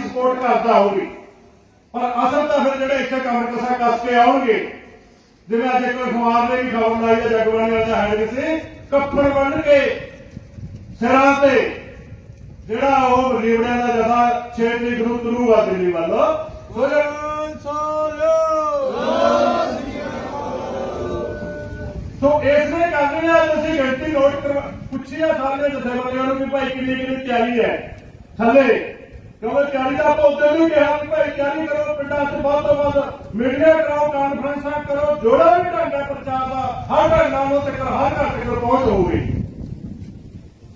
Support ਕਰਦਾ ਹੋਵੇ ਪਰ ਅਸਲ ਤਾਂ ਫਿਰ ਜਿਹੜੇ ਇੱਥੇ ਕਮਰ ਕਸਾ ਕੱਸ ਕੇ ਆਉਣਗੇ, ਜਿਵੇਂ ਅੱਜ ਇੱਕ ਅਖਬਾਰ ਨੇ ਵੀ ਖਬਰ ਲਾਈ ਹੈ ਜਗਬਾਣੀ ਵਾਲਾ ਹੈ ਕਿਸੇ ਕੱਪੜ ਬੰਨ ਕੇ ਸਿਰਾਂ ਤੇ। ਜਿਹੜਾ ਉਹ ਰੀਵੜਿਆਂ ਦਾ ਜਥਾ 6 ਤਰੀਕ ਨੂੰ ਤੁਰੂਗਾ ਦਿੱਲੀ ਵੱਲ। ਸੋ ਸੋ ਇਸ ਨੇ ਕਰਦੇ ਨੇ ਅੱਜ ਗਿਣਤੀ ਨੋਟ ਕਰਵਾ ਪੁੱਛੀ ਸਾਰੇ ਜਥੇਬੰਦੀਆਂ ਨੂੰ ਵੀ ਭਾਈ ਕਿੰਨੀ ਕਿੰਨੀ ਤਿਆਰੀ ਹੈ। ਥੱਲੇ ਕਿਉਂਕਿ ਤਿਆਰੀ ਦਾ ਆਪਾਂ ਉਦੋਂ ਵੀ ਕਿਹਾ ਕਿ ਭਾਈ ਤਿਆਰੀ ਕਰੋ ਪਿੰਡਾਂ 'ਚ ਵੱਧ ਤੋਂ ਵੱਧ ਮੀਡੀਆ ਕਰਾਓ ਕਾਨਫਰੰਸਾਂ ਕਰੋ, ਜੋੜਾ ਵੀ ਢੰਗ ਪ੍ਰਚਾਰ ਦਾ, ਹਰ ਢੰਗ ਨਾਲ ਉਹ ਤੱਕ, ਹਰ ਘਰ ਤੱਕ ਪਹੁੰਚ ਹੋਊਗੀ।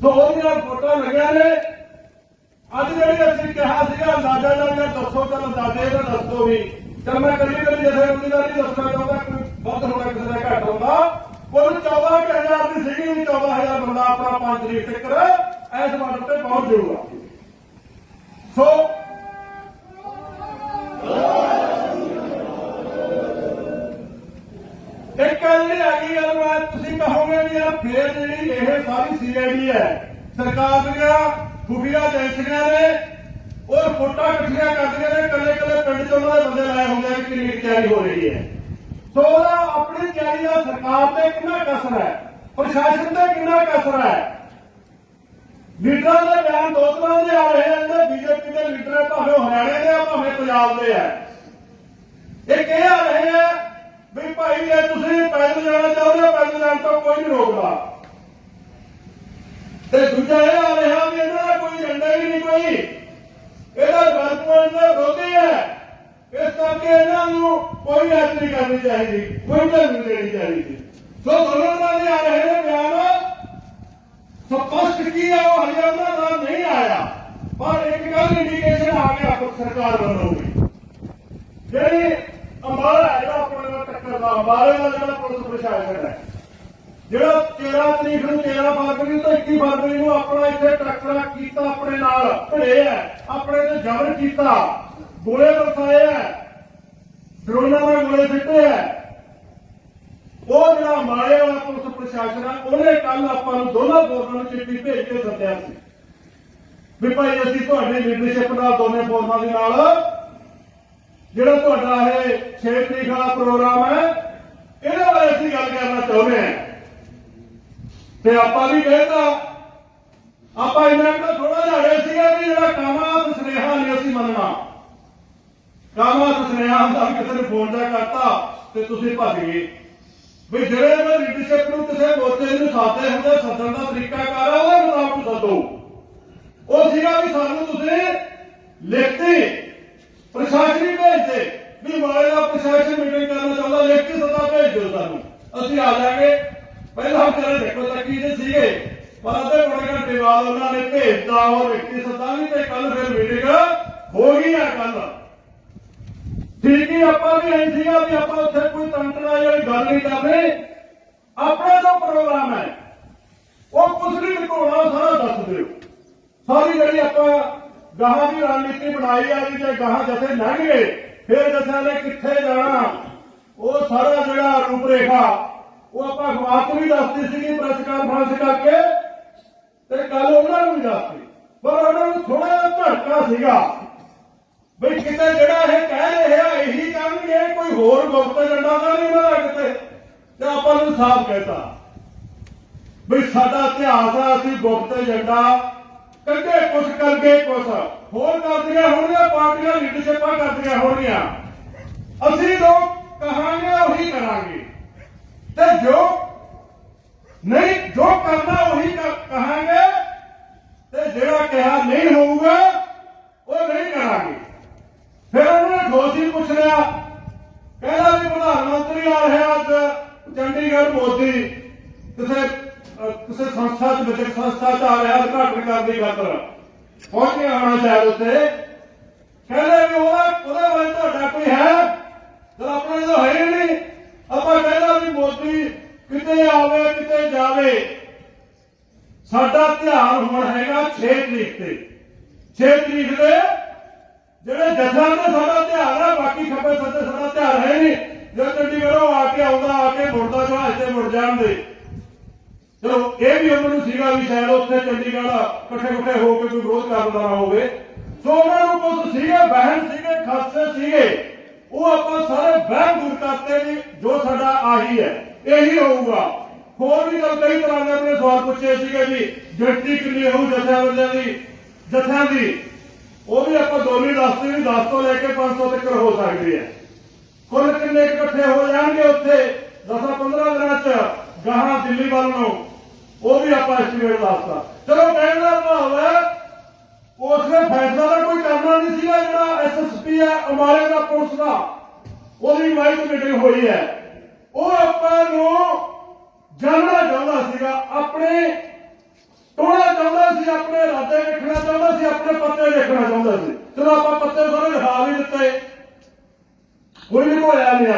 ਸੋ ਉਹਦੀਆਂ ਫੋਟੋ ਲੱਗਿਆ ਨੇ। ਅੱਜ ਜਿਹੜੀ ਅਸੀਂ ਕਿਹਾ ਸੀਗਾ, ਅੰਦਾਜ਼ਾ ਨਾਲ ਦੱਸੋ ਤਾਂ ਅੰਦਾਜ਼ੇ ਦਾ ਦੱਸੋ ਵੀ। ਚਲ ਮੈਂ ਕਦੀ ਕਦੀ ਜਿਹੜੇ ਦਾ ਨਹੀਂ ਦੱਸਣਾ ਚਾਹੁੰਦਾ ਕੋਈ ਵੱਧ ਹੋਣਾ ਕਿਸੇ ਦਾ ਘੱਟ ਹੁੰਦਾ। ਕੁੱਲ 14000 ਦੀ ਸੀਗੀ ਵੀ 14000 ਬੰਦਾ ਆਪਣਾ 5 ਤਰੀਕ ਤੱਕ ਇਸ ਬਾਰਡਰ ਤੇ ਪਹੁੰਚ ਜਾਊਗਾ। ਸੋ ਇੱਕ ਗੱਲ ਜਿਹੜੀ ਆ ਗਈ ਗੱਲ ਤੁਸੀਂ ਕਹੋਗੇ ਵੀ ਯਾਰ ਫੇਰ ਜਿਹੜੀ ਇਹ ਸਾਰੀ ਸੀਆਈਡੀ ਹੈ, ਸਰਕਾਰ ਦੀਆਂ ਖੁਫੀਆ ਏਜੰਸੀਆਂ ਨੇ ਉਹ ਰਿਪੋਰਟਾਂ ਇਕੱਠੀਆਂ ਕਰਦੀਆਂ ਨੇ ਕੱਲੇ ਕੱਲੇ ਪਿੰਡ ਚ ਉਹਨਾਂ ਦੇ ਬੰਦੇ ਲਾਏ ਹੁੰਦੇ ਆ ਕਿੰਨੀ ਤਿਆਰੀ ਹੋ ਰਹੀ ਹੈ। ਸੋ ਉਹਦਾ ਆਪਣੀ ਤਿਆਰੀ ਦਾ ਸਰਕਾਰ ਤੇ ਕਿੰਨਾ ਕਸਰ ਹੈ, ਪ੍ਰਸ਼ਾਸਨ ਤੇ ਕਿੰਨਾ ਕਸਰ ਹੈ ਲੀਡਰਾਂ ਦੇ ਬਿਆਨ ਦੋ ਤਰ੍ਹਾਂ ਦੇ ਆ ਰਹੇ ਨੇ ਬੀਜੇਪੀ ਦੇ ਲੀਡਰ ਭਾਵੇਂ ਹਰਿਆਣੇ ਦੇ ਆ, ਭਾਵੇਂ ਪੰਜਾਬ ਦੇ ਆ। ਇਹ ਕਹਿ ਆ ਰਹੇ ਆ ਵੀ ਭਾਈ, ਜੇ ਤੁਸੀਂ ਪੈਦਲ ਜਾਣਾ ਚਾਹੁੰਦੇ ਹੋ, ਪੈਦਲ ਜਾਣ ਤੋਂ ਕੋਈ ਨਹੀਂ ਰੋਕਦਾ। ਤੇ ਦੂਜਾ ਇਹ ਆ ਰਿਹਾ ਵੀ ਇਹਨਾਂ ਦਾ ਕੋਈ ਏਜੰਡਾ ਹੀ ਨਹੀਂ ਕੋਈ। ਇਹਦਾ ਡਿਵੈਲਪਮੈਂਟ ਦਾ ਵਿਰੋਧੀ ਹੈ ਇਸ ਕਰਕੇ ਇਹਨਾਂ ਨੂੰ ਕੋਈ ਐਕਟ ਨਹੀਂ ਕਰਨੀ ਚਾਹੀਦੀ, ਕੋਈ ਢਿੱਲ ਨਹੀਂ ਦੇਣੀ ਚਾਹੀਦੀ। ਸੋ ਦੋਨੋਂ ਤਰ੍ਹਾਂ ਦੇ ਆ ਰਹੇ ਨੇ ਬਿਆਨ। ਸਪਸ਼ਟ ਕੀ ਹੈ ਉਹ ਹਜੇ ਦਾ ਨਹੀਂ ਆਇਆ। ਪਰ ਇੱਕ ਗੱਲ ਇੰਡੀਕੇਸ਼ਨ ਆ ਗਿਆ ਆਪ ਸਰਕਾਰ ਵੱਲੋਂ ਵੀ। ਜਿਹੜੀ ਅੰਬਾਲਾ ਹੈ ਜਿਹੜਾ ਆਪਣੇ ਨਾਲ ਟੱਕਰ ਅੰਬਾਲੇ ਦਾ ਜਿਹੜਾ ਪੁਲਿਸ ਪ੍ਰਸ਼ਾਸਨ ਹੈ। ਜਿਹੜਾ 13 ਤਰੀਕ ਨੂੰ 13 ਫਰਵਰੀ ਤੋਂ 21 ਫਰਵਰੀ ਨੂੰ ਆਪਣਾ ਇੱਥੇ ਟੱਕਰਾ ਕੀਤਾ ਆਪਣੇ ਨਾਲ ਭੜੇ ਹੈ, ਆਪਣੇ ਤੇ ਜ਼ਬਰ ਕੀਤਾ। ਗੋਲੇ ਵਰਸਾਏ ਹੈ, ਡਰੋਨਾਂ ਨਾਲ ਗੋਲੇ ਸਿੱਟੇ ਹੈ। ਜਿਹੜਾ ਮਾਰੇ ਵਾਲਾ ਪੁਲਿਸ ਪ੍ਰਸ਼ਾਸਨ ਆ, ਉਹਨੇ ਕੱਲ ਆਪਾਂ ਨੂੰ ਦੋਨਾਂ ਫੋਰਮਾਂ ਨੂੰ ਚਿੱਠੀ ਭੇਜ ਕੇ ਸੱਦਿਆ ਸੀ। ਵੀ ਭਾਈ ਅਸੀਂ ਤੁਹਾਡੀ ਲੀਡਰਸ਼ਿਪ ਨਾਲ ਦੋਨੇ ਫੋਰਮਾਂ ਦੇ ਨਾਲ, ਜਿਹੜਾ ਤੁਹਾਡਾ ਇਹ 6 ਤਰੀਕ ਵਾਲਾ ਪ੍ਰੋਗਰਾਮ ਹੈ, ਇਹਦੇ ਬਾਰੇ ਅਸੀਂ ਗੱਲ ਕਰਨਾ ਚਾਹੁੰਦੇ ਹਾਂ। ਤੇ ਆਪਾਂ ਵੀ ਕਹਿੰਦਾ ਆਪਾਂ ਇਹਨਾਂ ਨੂੰ ਥੋੜਾ ਜਿਹਾ ਰਹੇ ਸੀਗਾ ਵੀ ਜਿਹੜਾ ਕਾਮਾਤ ਸੁਨੇਹਾ ਨਹੀਂ ਅਸੀਂ ਮੰਨਣਾ। ਕਾਮਾਤ ਸੁਨੇਹਾ ਹੁੰਦਾ ਕਿਸੇ ਨੇ ਫੋਨ ਦਾ ਕਰਤਾ ਤੇ ਤੁਸੀਂ ਭੱਜ ਗਏ। ਵੀ ਜਿਹੜੇ ਮੈਂ ਲੀਡਰਸ਼ਿਪ ਨੂੰ ਕਿਸੇ ਮੋਰਚੇ ਨੂੰ ਸਾਦੇ ਹੁੰਦੇ ਸੱਦਣ ਦਾ ਤਰੀਕਾ ਕਰ ਆ ਉਹਦੇ ਮੁਤਾਬਕ ਸੱਦੋ। ਉਹ ਸੀਗਾ ਵੀ ਸਾਨੂੰ ਤੁਸੀਂ ਲਿਖਤੀ ਪ੍ਰਸ਼ਾਸਨੀ ਭੇਜਦੇ, ਵੀ ਮਾਰੇ ਦਾ ਪ੍ਰਸ਼ਾਸਨ ਮੀਟਿੰਗ ਕਰਨਾ ਚਾਹੁੰਦਾ ਲਿਖਤੀ ਸੱਦਾ ਭੇਜ ਦਿਓ ਸਾਨੂੰ। ਅਸੀਂ ਆ ਜਾਾਂਗੇ ਪਹਿਲਾਂ ਵਿਚਾਰੇ ਦੇਖੋ ਤੱਕੀ ਦੇ ਸੀਗੇ। ਪਰ ਅੱਧੇ ਬੜੇ ਘੰਟੇ ਬਾਅਦ ਉਹਨਾਂ ਨੇ ਭੇਜਤਾ, ਉਹ ਲਿਖਤੀ ਸੱਦਾ ਵੀ ਤੇ ਕੱਲ ਫਿਰ ਮੀਟਿੰਗ ਹੋ ਗਈ ਆ ਕੱਲ ਠੀਕ ਆਪਾਂ ਵੀ ਐਂ ਸੀਗਾ ਵੀ ਆਪਾਂ ਉੱਥੇ ਕੋਈ ਤੰਤਰਾ ਵਾਲੀ ਗੱਲ ਨਹੀਂ ਕਰਦੇ ਆਪਣਾ ਜੋ ਪ੍ਰੋਗਰਾਮ ਹੈ, ਉਹ ਕੁਝ ਨਹੀਂ ਲੁਕਾਉਣਾ ਸਾਰਾ ਦੱਸ ਦਿਓ। ਸਾਰੀ ਜਿਹੜੀ ਆਪਾਂ ਗਾਹਾਂ ਦੀ ਰਣਨੀਤੀ ਬਣਾਈ ਆ ਵੀ ਜੇ ਗਾਹਾਂ ਜਥੇ ਲੰਘ, ਫਿਰ ਜਥਿਆਂ ਕਿੱਥੇ ਜਾਣਾ, ਉਹ ਸਾਰਾ ਜਿਹੜਾ ਰੂਪਰੇਖਾ, ਉਹ ਆਪਾਂ ਅਖਬਾਰ 'ਚ ਵੀ ਦੱਸਦੀ ਸੀਗੀ ਪ੍ਰੈਸ ਕਾਨਫਰੰਸ ਕਰਕੇ, ਤੇ ਕੱਲ ਉਹਨਾਂ ਨੂੰ ਵੀ ਦੱਸਦੀ ਪਰ ਉਹਨਾਂ ਨੂੰ ਥੋੜਾ ਜਿਹਾ ਝਟਕਾ ਸੀਗਾ। ਬਈ ਕਿਤੇ ਜਿਹੜਾ ਇਹ ਕਹਿ ਰਿਹਾ ਇਹੀ ਕਰਨਗੇ ਕੋਈ ਹੋਰ ਗੁਪਤ ਏਜੰਡਾ ਤਾਂ ਨਹੀਂ ਉਹਨਾਂ ਦਾ ਕਿਤੇ। ਤੇ ਆਪਾਂ ਨੂੰ ਸਾਫ਼ ਕਹਿਤਾ। ਬਈ ਸਾਡਾ ਇਤਿਹਾਸ ਆ, ਅਸੀਂ ਗੁਪਤ ਏਜੰਡਾ ਕੱਢੇ ਕੁਛ ਕਰਕੇ ਕੁਛ। ਹੋਰ ਕਰਦੀਆਂ ਹੋਣਗੀਆਂ ਪਾਰਟੀਆਂ ਲੀਡਰਸ਼ਿਪਾਂ ਕਰਦੀਆਂ ਹੋਣਗੀਆਂ ਅਸੀਂ ਲੋਕ ਕਹਾਂਗੇ, ਉਹੀ ਕਰਾਂਗੇ। ਤੇ ਜੋ ਨਹੀਂ, ਜੋ ਕਰਨਾ, ਉਹੀ ਕਹਾਂਗੇ। ਤੇ ਜਿਹੜਾ ਕਿਹਾ ਨਹੀਂ ਹੋਊਗਾ ਉਹ ਨਹੀਂ ਕਰਾਂਗੇ ਫਿਰ ਉਹਨੇ ਠੋਸੀ ਪੁੱਛ ਲਿਆ ਕਹਿੰਦਾ ਵੀ ਪ੍ਰਧਾਨ ਮੰਤਰੀ ਆ ਰਿਹਾ ਅੱਜ ਮੋਦੀ ਕਿਸੇ ਕਿਸੇ ਸੰਸਥਾ ਚ ਵਿਦਿਅਕ ਸੰਸਥਾ ਚ ਆ ਰਿਹਾ, ਉਦਘਾਟਨ ਕਰਨ ਦੀ ਖਾਤਰ। ਪਹੁੰਚ ਗਿਆ ਸ਼ਾਇਦ ਉੱਤੇ। ਕਹਿੰਦੇ ਵੀ ਉਹਦਾ, ਉਹਦੇ ਬਾਰੇ ਤੁਹਾਡਾ ਕੋਈ ਹੈ? ਜਦ ਆਪਣੇ ਤਾਂ ਹੈ ਨਹੀਂ। ਆਪਾਂ ਕਹਿੰਦਾ ਵੀ ਮੋਦੀ ਕਿਤੇ ਆਵੇ, ਕਿਤੇ ਜਾਵੇ। ਸਾਡਾ ਧਿਆਨ ਹੁਣ ਹੈਗਾ 6 ਤਰੀਕ ਤੇ। 6 ਤਰੀਕ ਦੇ ਜਿਹੜੇ ਜਥਿਆਂ ਤੇ ਸਾਡਾ ਧਿਆਨ ਹੈ ਬਾਕੀ ਖੱਬੇ ਸੱਜੇ ਸਾਡਾ ਧਿਆਨ ਹੈ ਨਹੀਂ। ਜੇ ਚੰਡੀਗੜ੍ਹੋਂ ਆ ਕੇ ਆਉਂਦਾ, ਆ ਕੇ ਮੁੜਦਾ, ਜਹਾਜ਼ ਤੇ ਮੁੜ ਜਾਂਦੇ ਚਲੋ, ਇਹ ਵੀ ਉਹਨਾਂ ਨੂੰ ਸੀਗਾ ਵੀ ਸ਼ਾਇਦ ਉੱਥੇ ਚੰਡੀਗੜ੍ਹ ਇਕੱਠੇ ਇਕੱਠੇ ਹੋ ਕੇ ਕੋਈ ਵਿਰੋਧ ਕਰਨ ਦਾ ਨਾ ਹੋਵੇ। ਸੋ ਉਹਨਾਂ ਨੂੰ ਕੁਝ ਸੀਗੇ ਵਹਿਮ ਸੀਗੇ ਖਾਸੇ ਸੀਗੇ। ਉਹ ਆਪਾਂ ਸਾਰੇ ਵਹਿਮ ਦੂਰ ਕਰਤੇ ਵੀ ਜੋ ਸਾਡਾ ਆਹੀ ਹੈ, ਇਹੀ ਹੋਊਗਾ। ਹੋਰ ਵੀ ਤਾਂ ਕਈ ਤਰ੍ਹਾਂ ਦੇ ਆਪਣੇ ਸਵਾਲ ਪੁੱਛੇ ਸੀਗੇ ਜੀ ਗਿਣਤੀ ਕਿੰਨੀ ਹੋਊ ਜਥਿਆਂ ਦੀ ਜਥਿਆਂ ਦੀ। ਉਹ ਵੀ ਆਪਾਂ ਦੋਨੇ ਦੱਸਦੇ ਵੀ 10 ਤੋਂ ਲੈ ਕੇ 500 ਤੱਕ ਹੋ ਸਕਦੀ ਹੈ। ਕੁੱਲ ਕਿੰਨੇ ਇਕੱਠੇ ਹੋ ਜਾਣਗੇ ਉੱਥੇ? 10-15 ਦਿਨਾਂ ਚ ਗਾਹਾਂ ਦਿੱਲੀ ਵੱਲ ਨੂੰ। ਉਹ ਵੀ ਆਪਾਂ ਐਸਟੀਮੇਟ ਦੱਸਤਾ ਚਲੋ ਕਹਿਣ ਦਾ ਭਾਵ ਹੈ ਉਸਨੇ ਫੈਸਲਾ ਤਾਂ ਕੋਈ ਕਰਨਾ ਨਹੀਂ ਸੀਗਾ ਜਿਹੜਾ ਐਸਐਸਪੀ ਹੈ ਅਮਾਰੇ ਦਾ ਪੁਲਿਸ ਦਾ। ਉਹਦੀ ਵਾਈਸ ਮੀਟਿੰਗ ਹੋਈ ਹੈ। ਉਹ ਆਪਾਂ ਨੂੰ ਜਾਣਨਾ ਚਾਹੁੰਦਾ ਸੀਗਾ। ਆਪਣੇ ਟੋਣਾ ਚਾਹੁੰਦਾ ਸੀ, ਆਪਣੇ ਇਰਾਦੇ ਵੇਖਣਾ ਚਾਹੁੰਦਾ ਸੀ, ਆਪਣੇ ਪੱਤੇ ਲਿਖਣਾ ਚਾਹੁੰਦਾ ਸੀ। ਚਲੋ, ਆਪਾਂ ਪੱਤੇ ਸਾਰੇ ਲਿਖਾ ਵੀ ਦਿੱਤੇ। ਕੋਈ ਨਹੀਂ ਹੋਇਆ ਨਹੀਂ